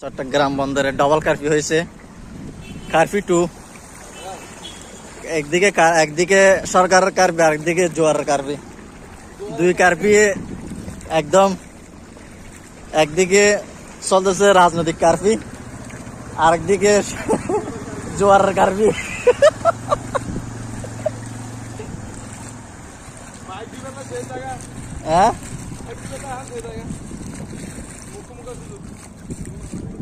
চট্টগ্রাম বন্দরে double curfew হয়েছে। Curfew টু একদিকে একদিকে সরকারের কারবি আরেকদিকে জোয়ারের কারবি দুই কারবি একদম একদিকে চলতেছে রাজনৈতিক কারফি আরেকদিকে জোয়ারের কারবি হ্যাঁ?